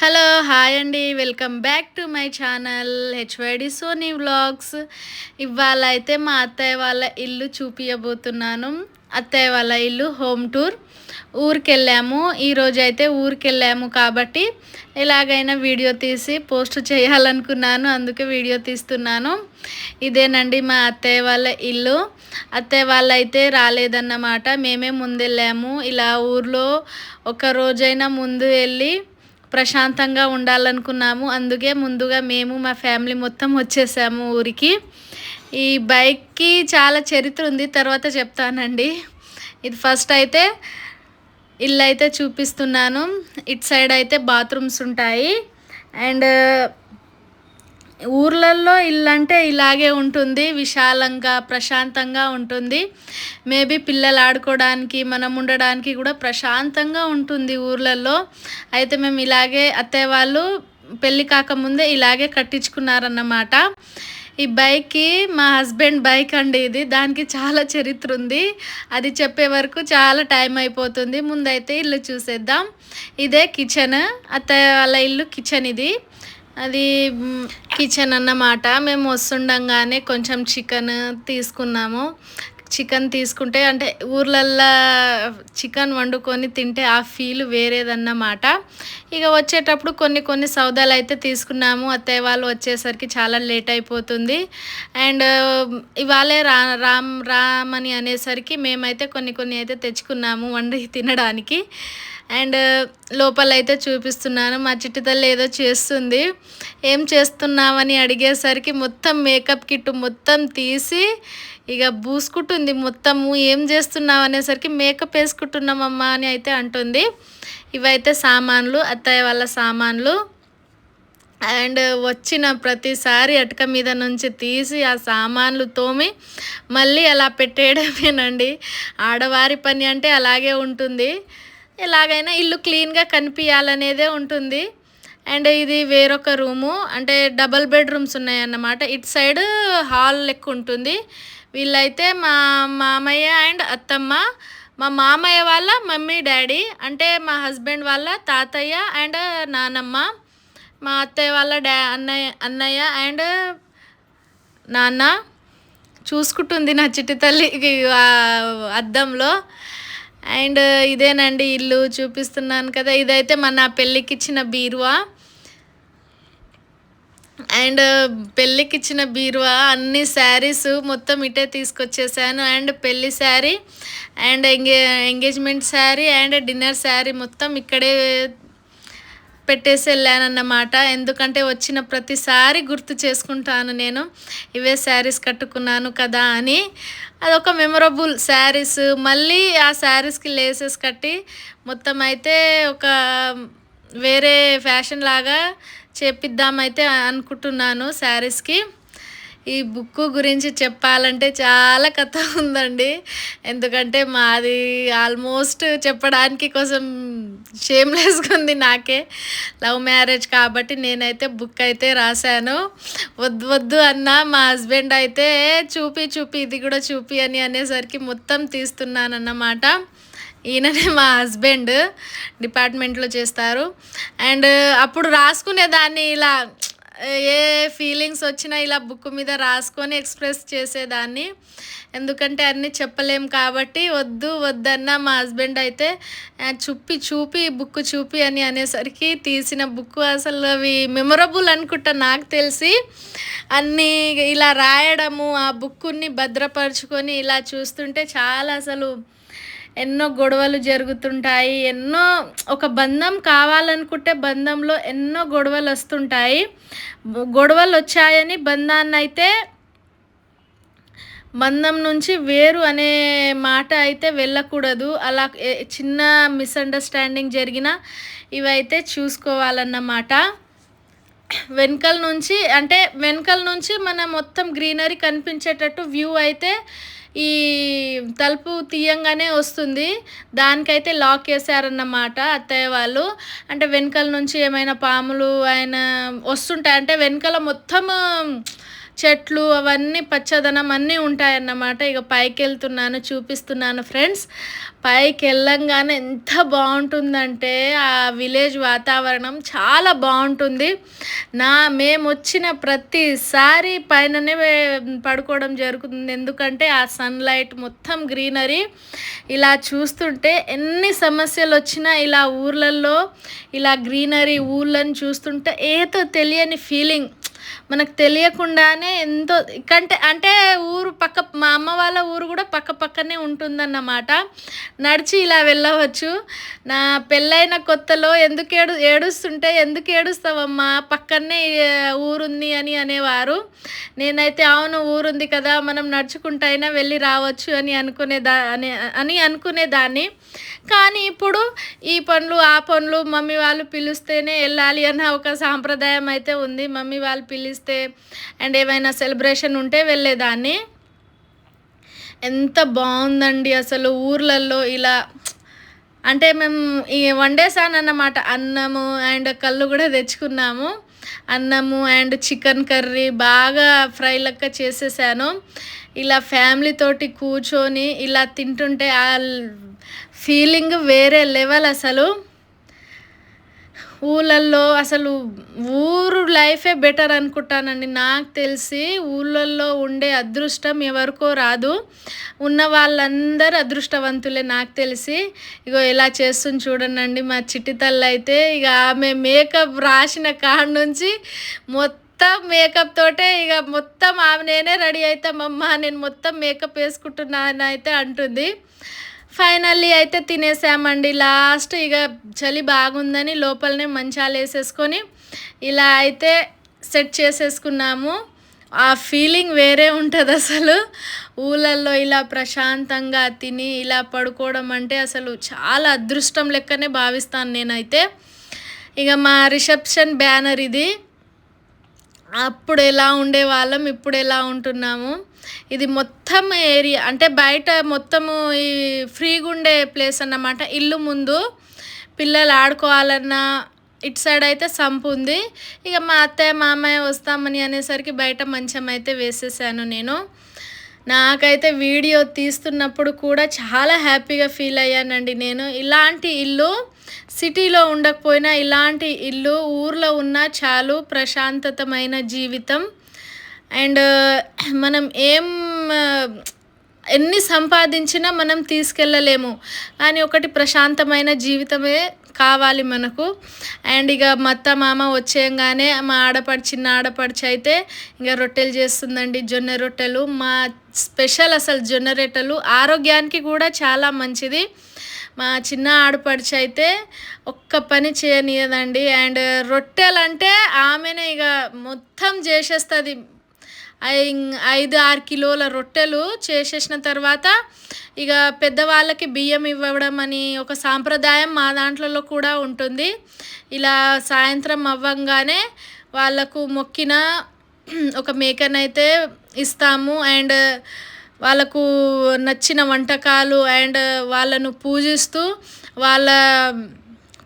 Hello hi అండి. Welcome back to my channel HYD Sony vlogs. ఇవాళ అయితే మా అత్తయ్య వాళ్ళ ఇల్లు చూపించబోతున్నాను అత్తయ్య వాళ్ళ ఇల్లు హోమ్ టూర్. ఊరికి వెళ్ళాము ఈరోజు అయితే ఊరికి వెళ్ళాము కాబట్టి ఎలాగైనా వీడియో తీసి పోస్ట్ చేయాలనుకున్నాను. అందుకే వీడియో తీస్తున్నాను. ఇదేనండి మా అత్తయ్య వాళ్ళ ఇల్లు. అత్తయ్య వాళ్ళు అయితే రాలేదన్నమాట. మేమే ముందెళ్ళాము. ఇలా ఊర్లో ఒక రోజైనా ముందు వెళ్ళి ప్రశాంతంగా ఉండాలనుకున్నాము. అందుకే ముందుగా మేము మా ఫ్యామిలీ మొత్తం వచ్చేసాము ఊరికి. ఈ బైక్కి చాలా చరిత్ర ఉంది. తర్వాత చెప్తానండి. ఇది ఫస్ట్ అయితే ఇల్లు అయితే చూపిస్తున్నాను. ఇటు సైడ్ అయితే బాత్రూమ్స్ ఉంటాయి. అండ్ ఊర్లలో ఇల్లు అంటే ఇలాగే ఉంటుంది విశాలంగా ప్రశాంతంగా ఉంటుంది. మేబీ పిల్లలు ఆడుకోవడానికి మనం ఉండడానికి కూడా ప్రశాంతంగా ఉంటుంది ఊర్లలో అయితే మేము ఇలాగే అత్తయ్య వాళ్ళు పెళ్ళి కాకముందే ఇలాగే కట్టించుకున్నారన్నమాట. ఈ బైక్కి మా హస్బెండ్ బైక్ అండి ఇది. దానికి చాలా చరిత్ర ఉంది. అది చెప్పే వరకు చాలా టైం అయిపోతుంది. ముందైతే ఇల్లు చూసేద్దాం. ఇదే కిచెన్. అత్తయ్య వాళ్ళ ఇల్లు కిచెన్ ఇది. అది కిచెన్ అన్నమాట. మేము వస్తుండగానే కొంచెం చికెన్ తీసుకున్నాము. చికెన్ తీసుకుంటే అంటే ఊర్లల్లో చికెన్ వండుకొని తింటే ఆ ఫీల్ వేరేదన్నమాట. ఇక వచ్చేటప్పుడు కొన్ని కొన్ని సౌదాలు అయితే తీసుకున్నాము. అత్తయ్య వాళ్ళు వచ్చేసరికి చాలా లేట్ అయిపోతుంది. అండ్ ఇవాళే రా రామ్ రామ్ అని అనేసరికి మేమైతే కొన్ని కొన్ని అయితే తెచ్చుకున్నాము వండి తినడానికి. అండ్ లోపల అయితే చూపిస్తున్నాను. మా చిట్టి తల్లి ఏదో చేస్తుంది. ఏం చేస్తున్నామని అడిగేసరికి మొత్తం మేకప్ కిట్ మొత్తం తీసి ఇక బూసుకుంటుంది మొత్తము. ఏం చేస్తున్నావు అనేసరికి మేకప్ వేసుకుంటున్నామమ్మా అని అయితే అంటుంది. ఇవైతే సామాన్లు అత్తయ్య వాళ్ళ సామాన్లు. అండ్ వచ్చిన ప్రతిసారి అటక మీద నుంచి తీసి ఆ సామాన్లు తోమి మళ్ళీ అలా పెట్టేయడమేనండి. ఆడవారి పని అంటే అలాగే ఉంటుంది. ఎలాగైనా ఇల్లు క్లీన్గా కనిపించాలనేదే ఉంటుంది. అండ్ ఇది వేరొక రూము. అంటే డబల్ బెడ్రూమ్స్ ఉన్నాయన్నమాట. ఇటు సైడ్ హాల్ లెక్క ఉంటుంది. వీళ్ళైతే మా మామయ్య అండ్ అత్తమ్మ మా మామయ్య వాళ్ళ మమ్మీ డాడీ అంటే మా హస్బెండ్ వాళ్ళ తాతయ్య అండ్ నానమ్మ మా అత్తయ్య వాళ్ళ డా అన్నయ్య అన్నయ్య అండ్ నాన్న. చూసుకుంటుంది నా చిట్టి తల్లి అద్దంలో. అండ్ ఇదేనండి ఇల్లు చూపిస్తున్నాను కదా ఇదైతే మన పెళ్ళికి ఇచ్చిన బీరువా? అండ్ పెళ్ళికి ఇచ్చిన బీరువా అన్ని శారీస్ మొత్తం ఇటే తీసుకొచ్చేసాను. అండ్ పెళ్ళి sari and ఎంగే engagement sari and dinner sari మొత్తం ఇక్కడే పెట్టేసి వెళ్ళానన్నమాట ఎందుకంటే వచ్చిన ప్రతిసారి గుర్తు చేసుకుంటాను నేను. ఇవే శారీస్ కట్టుకున్నాను కదా అని. అదొక మెమొరబుల్ శారీస్. మళ్ళీ ఆ శారీస్కి లేసెస్ కట్టి మొత్తం అయితే ఒక వేరే ఫ్యాషన్ లాగా చేపిద్దామైతే అనుకుంటున్నాను శారీస్కి. ఈ బుక్ గురించి చెప్పాలంటే చాలా కథ ఉందండి. ఎందుకంటే మాది ఆల్మోస్ట్ చెప్పడానికి కోసం షేమ్లెస్గా ఉంది నాకే. లవ్ మ్యారేజ్ కాబట్టి నేనైతే బుక్ అయితే రాశాను. వద్దు వద్దు అన్న మా హస్బెండ్ అయితే చూపి చూపి ఇది కూడా చూపి అని అనేసరికి మొత్తం తీస్తున్నానన్నమాట. ఈయననే మా హస్బెండ్ డిపార్ట్మెంట్లో చేస్తారు. అండ్ అప్పుడు రాసుకునేదాన్ని ఇలా ఏ ఫీలింగ్స్ వచ్చినా ఇలా బుక్ మీద రాసుకొని ఎక్స్ప్రెస్ చేసేదాన్ని. ఎందుకంటే అన్నీ చెప్పలేం కాబట్టి వద్దు వద్దన్న మా హస్బెండ్ అయితే చూపి చూపి బుక్ చూపి అని అనేసరికి తీసిన బుక్ అసలు అవి మెమొరబుల్ అనుకుంటా నాకు తెలిసి. అన్నీ ఇలా రాయడము ఆ బుక్కుని భద్రపరుచుకొని ఇలా చూస్తుంటే చాలా అసలు ఎన్నో గొడవలు జరుగుతుంటాయి ఎన్నో ఒక బంధం కావాలనుకుంటే బంధంలో ఎన్నో గొడవలు వస్తుంటాయి. గొడవలు వచ్చాయని బంధాన్ని అయితే మందం నుంచి వేరు అనే మాట అయితే వెళ్ళకూడదు. అలా చిన్న మిస్అండర్స్టాండింగ్ జరిగిన ఇవైతే చూసుకోవాలన్నమాట. వెనకల నుంచి అంటే వెనకల నుంచి మన మొత్తం గ్రీనరీ కనిపించేటట్టు వ్యూ అయితే ఈ తలుపు తీయంగానే వస్తుంది. దానికైతే లాక్ వేసారన్నమాట అత్తయ్య వాళ్ళు. అంటే వెనకల నుంచి ఏమైనా పాములు ఆయన వస్తుంటాయి. అంటే వెనకాల మొత్తం చెట్లు అవన్నీ పచ్చదనం అన్నీ ఉంటాయన్నమాట. ఇక పైకి వెళ్తున్నాను చూపిస్తున్నాను ఫ్రెండ్స్. పైకి వెళ్ళంగానే ఎంత బాగుంటుందంటే ఆ విలేజ్ వాతావరణం చాలా బాగుంటుంది. నా మేము వచ్చిన ప్రతిసారి పైననే పడుకోవడం జరుగుతుంది. ఎందుకంటే ఆ సన్లైట్ మొత్తం గ్రీనరీ. ఇలా చూస్తుంటే ఎన్ని సమస్యలు వచ్చినా ఇలా ఊర్లలో ఇలా గ్రీనరీ ఊళ్ళని చూస్తుంటే ఏదో తెలియని ఫీలింగ్. మనకు తెలియకుండానే ఎంతో కంటే అంటే ఊరు పక్క మా అమ్మ వాళ్ళ ఊరు కూడా పక్క పక్కనే ఉంటుందన్నమాట. నడిచి ఇలా వెళ్ళవచ్చు. నా పెళ్ళైన కొత్తలో ఎందుకు ఏడు ఏడుస్తుంటే ఎందుకు ఏడుస్తావమ్మా? పక్కనే ఊరుంది అని అనేవారు. నేనైతే అవును ఊరుంది కదా మనం నడుచుకుంటైనా వెళ్ళి రావచ్చు అని అనుకునేదా అని అని అనుకునేదాన్ని కానీ ఇప్పుడు ఈ పనులు ఆ పనులు మమ్మీ వాళ్ళు పిలిస్తేనే వెళ్ళాలి అన్న ఒక సాంప్రదాయం అయితే ఉంది. మమ్మీ వాళ్ళు పిలిస్తే అండ్ ఏమైనా సెలబ్రేషన్ ఉంటే వెళ్ళేదాన్ని. ఎంత బాగుందండి అసలు ఊర్లలో ఇలా. అంటే మేము వండేసానన్నమాట వండేసాను అన్నమాట అన్నము అండ్ కళ్ళు కూడా తెచ్చుకున్నాము. అన్నము అండ్ చికెన్ కర్రీ బాగా ఫ్రై లెక్క చేసేసాను. ఇలా ఫ్యామిలీ తోటి కూర్చొని ఇలా తింటుంటే ఆ ఫీలింగ్ వేరే లెవెల్ అసలు. ఊళ్ళల్లో అసలు ఊరు లైఫే బెటర్ అనుకుంటానండి. నాకు తెలిసి ఊళ్ళల్లో ఉండే అదృష్టం ఎవరికో రాదు. ఉన్న వాళ్ళందరూ అదృష్టవంతులే నాకు తెలిసి. ఇగో ఇలా చేస్తుంది చూడండి మా చిట్టి తల్లి అయితే. ఇక ఆమె మేకప్ రాసిన కాడ నుంచి మొత్తం మేకప్ తోటే ఇక మొత్తం ఆమె నేనే రెడీ అవుతామమ్మా. నేను మొత్తం మేకప్ వేసుకుంటున్నాను అయితే అంటుంది. ఫైనల్లీ అయితే తినేసామండి. లాస్ట్ ఇక చలి బాగుందని లోపలనే మంచాలు వేసేసుకొని ఇలా అయితే సెట్ చేసేసుకున్నాము. ఆ ఫీలింగ్ వేరే ఉంటుంది అసలు. ఊళ్ళల్లో ఇలా ప్రశాంతంగా తిని ఇలా పడుకోవడం అంటే అసలు చాలా అదృష్టం లెక్కనే భావిస్తాను నేనైతే. ఇక మా రిసెప్షన్ బ్యానర్ ఇది. అప్పుడు ఎలా ఉండేవాళ్ళం ఇప్పుడు ఎలా ఉంటున్నాము. ఇది మొత్తం ఏరియా అంటే బయట మొత్తము ఈ ఫ్రీగా ఉండే ప్లేస్ అన్నమాట. ఇల్లు ముందు పిల్లలు ఆడుకోవాలన్నా ఇటు సైడ్ అయితే సంపు ఉంది. ఇక మా అత్తయ్య మామయ్య వస్తామని అనేసరికి బయట మంచం అయితే వేసేసాను నేను. నాకైతే వీడియో తీస్తున్నప్పుడు కూడా చాలా హ్యాపీగా ఫీల్ అయ్యానండి నేను. ఇలాంటి ఇల్లు సిటీలో ఉండకపోయినా ఇలాంటి ఇల్లు ఊర్లో ఉన్న చాలు ప్రశాంతతమైన జీవితం. అండ్ మనం ఏం ఎన్ని సంపాదించినా మనం తీసుకెళ్ళలేము. కానీ ఒకటి ప్రశాంతమైన జీవితమే కావాలి మనకు. అండ్ ఇక మత్త మామ వచ్చేయంగానే మా ఆడపడి చిన్న ఆడపడిచి అయితే ఇంకా రొట్టెలు చేస్తుందండి. జొన్న రొట్టెలు మా స్పెషల్ అసలు జొన్న రొట్టెలు ఆరోగ్యానికి కూడా చాలా మంచిది. మా చిన్న ఆడపడిచి అయితే ఒక్క పని చేయనియదండి. అండ్ రొట్టెలంటే ఆమెనే ఇక మొత్తం చేసేస్తుంది. ఐదు ఆరు కిలోల రొట్టెలు చేసేసిన తర్వాత ఇక పెద్దవాళ్ళకి బియ్యం ఇవ్వడం అని ఒక సాంప్రదాయం మా దాంట్లో కూడా ఉంటుంది. ఇలా సాయంత్రం అవ్వంగానే వాళ్ళకు మొక్కిన ఒక మేకనైతే ఇస్తాము. అండ్ వాళ్ళకు నచ్చిన వంటకాలు అండ్ వాళ్ళను పూజిస్తూ వాళ్ళ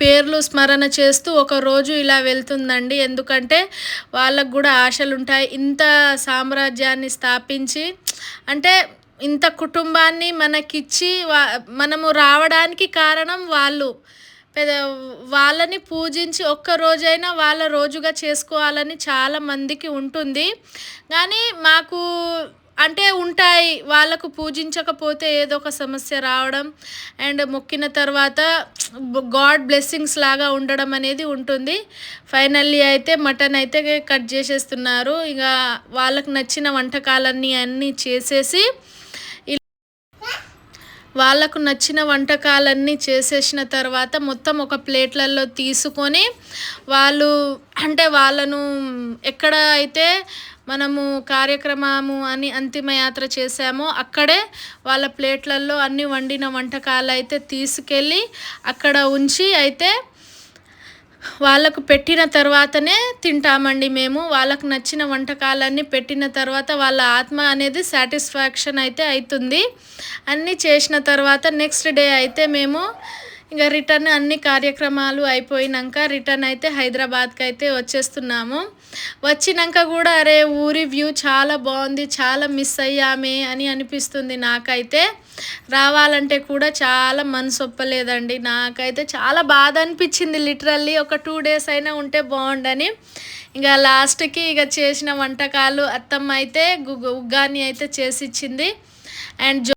పేర్లు స్మరణ చేస్తూ ఒక రోజు ఇలా వెళ్తుందండి. ఎందుకంటే వాళ్ళకు కూడా ఆశలు ఉంటాయి ఇంత సామ్రాజ్యాన్ని స్థాపించి అంటే ఇంత కుటుంబాన్ని మనకిచ్చి వా మనము రావడానికి కారణం వాళ్ళు. పెద్ద వాళ్ళని పూజించి ఒక్క రోజైనా వాళ్ళ రోజుగా చేసుకోవాలని చాలా మందికి ఉంటుంది. కానీ మాకు అంటే ఉంటాయి. వాళ్ళకు పూజించకపోతే ఏదో ఒక సమస్య రావడం అండ్ మొక్కిన తర్వాత గాడ్ బ్లెస్సింగ్స్ లాగా ఉండడం అనేది ఉంటుంది. ఫైనల్లీ అయితే మటన్ అయితే కట్ చేసేస్తున్నారు. ఇక వాళ్ళకు నచ్చిన వంటకాలన్నీ అన్నీ చేసేసి వాళ్ళకు నచ్చిన వంటకాలన్నీ చేసేసిన తర్వాత మొత్తం ఒక ప్లేట్లలో తీసుకొని వాళ్ళు అంటే వాళ్ళను ఎక్కడ అయితే మనము కార్యక్రమము అని అంతిమయాత్ర చేసామో అక్కడే వాళ్ళ ప్లేట్లలో అన్ని వండిన వంటకాలు అయితే తీసుకెళ్ళి అక్కడ ఉంచి అయితే వాళ్ళకు పెట్టిన తర్వాతనే తింటామండి మేము. వాళ్ళకు నచ్చిన వంటకాలన్నీ పెట్టిన తర్వాత వాళ్ళ ఆత్మ అనేది సాటిస్ఫాక్షన్ అయితే అవుతుంది అన్నీ చేసిన తర్వాత నెక్స్ట్ డే అయితే మేము ఇంకా రిటర్న్ అన్ని కార్యక్రమాలు అయిపోయినాక రిటర్న్ అయితే హైదరాబాద్కి అయితే వచ్చేస్తున్నాము. వచ్చినాక కూడా అరే ఊరి వ్యూ చాలా బాగుంది చాలా మిస్ అయ్యామే అని అనిపిస్తుంది నాకైతే. రావాలంటే కూడా చాలా మనసు ఒప్పలేదండి. నాకైతే చాలా బాధ అనిపించింది లిటరల్లీ ఒక టూ డేస్ అయినా ఉంటే బాగుండని. ఇంకా లాస్ట్కి ఇక చేసిన వంటకాలు అత్తమ్మ అయితే గు- ఉగ్గాని అయితే చేసి ఇచ్చింది అండ్